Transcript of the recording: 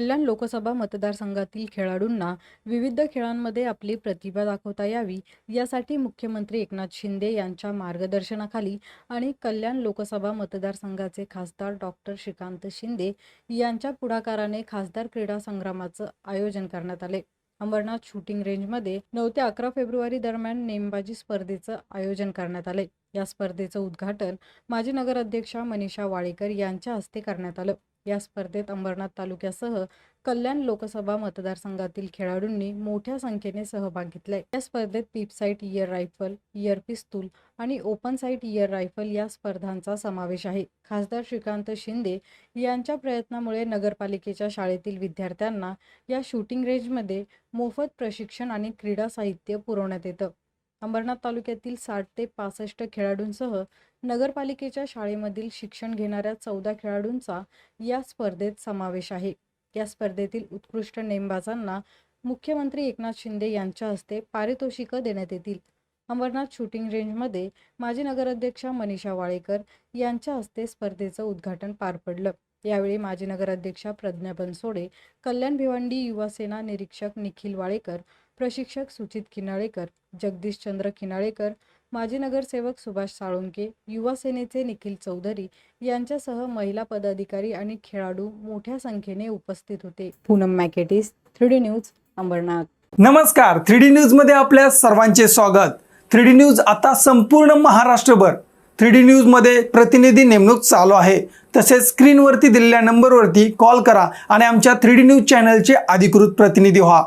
कल्याण लोकसभा मतदारसंघातील खेळाडूंना विविध खेळांमध्ये आपली प्रतिभा दाखवता यावी यासाठी मुख्यमंत्री एकनाथ शिंदे यांच्या मार्गदर्शनाखाली आणि कल्याण लोकसभा मतदारसंघाचे खासदार डॉक्टर श्रीकांत शिंदे यांच्या पुढाकाराने खासदार क्रीडा संग्रामाचं आयोजन करण्यात आले. अंबरनाथ शूटिंग रेंजमध्ये नऊ ते अकरा फेब्रुवारी दरम्यान नेमबाजी स्पर्धेचं आयोजन करण्यात आले. या स्पर्धेचं उद्घाटन माजी नगराध्यक्षा मनीषा वाळेकर यांच्या हस्ते करण्यात आलं. या स्पर्धेत अंबरनाथ तालुक्यासह कल्याण लोकसभा मतदारसंघातील खेळाडूंनी मोठ्या संख्येने सहभाग घेतलाय. या स्पर्धेत पिपसाईट इयर रायफल इयर पिस्तूल आणि ओपन साईट इयर रायफल या स्पर्धांचा समावेश आहे. खासदार श्रीकांत शिंदे यांच्या प्रयत्नामुळे नगरपालिकेच्या शाळेतील विद्यार्थ्यांना या शूटिंग रेंजमध्ये मोफत प्रशिक्षण आणि क्रीडा साहित्य पुरवण्यात येतं. अंबरनाथ तालुक्यातील साठ ते पासष्ट खेळाडूंसह नगरपालिकेच्या शाळेमधील शिक्षण घेणाऱ्या चौदा खेळाडूंचा या स्पर्धेत समावेश आहे. या स्पर्धेतील उत्कृष्ट नेमबाजांना मुख्यमंत्री एकनाथ शिंदे यांच्या हस्ते पारितोषिकं देण्यात येतील. अंबरनाथ शूटिंग रेंजमध्ये माजी नगराध्यक्षा मनीषा वाळेकर यांच्या हस्ते स्पर्धेचं उद्घाटन पार पडलं. यावेळी माजी नगराध्यक्षा प्रज्ञा बनसोडे कल्याण भिवंडी युवा सेना निरीक्षक निखिल वाळेकर प्रशिक्षक सुचित किनाळेकर जगदीश चंद्र किनाळेकर माजी नगरसेवक सुभाष साळुंके युवा सेनेचे निखिल चौधरी यांच्यासह महिला पदाधिकारी आणि खेळाडू मोठ्या संख्येने उपस्थित होते. Poonam मॅकेटिस three D news Ambarnath. नमस्कार. थ्री डी न्यूजमध्ये आपल्या सर्वांचे स्वागत. थ्री डी न्यूज आता संपूर्ण महाराष्ट्रभर. थ्री डी न्यूजमध्ये प्रतिनिधी नेमणूक चालू आहे. तसेच स्क्रीनवरती दिलेल्या नंबरवरती कॉल करा आणि आमच्या थ्री डी न्यूज चॅनलचे अधिकृत प्रतिनिधी व्हा.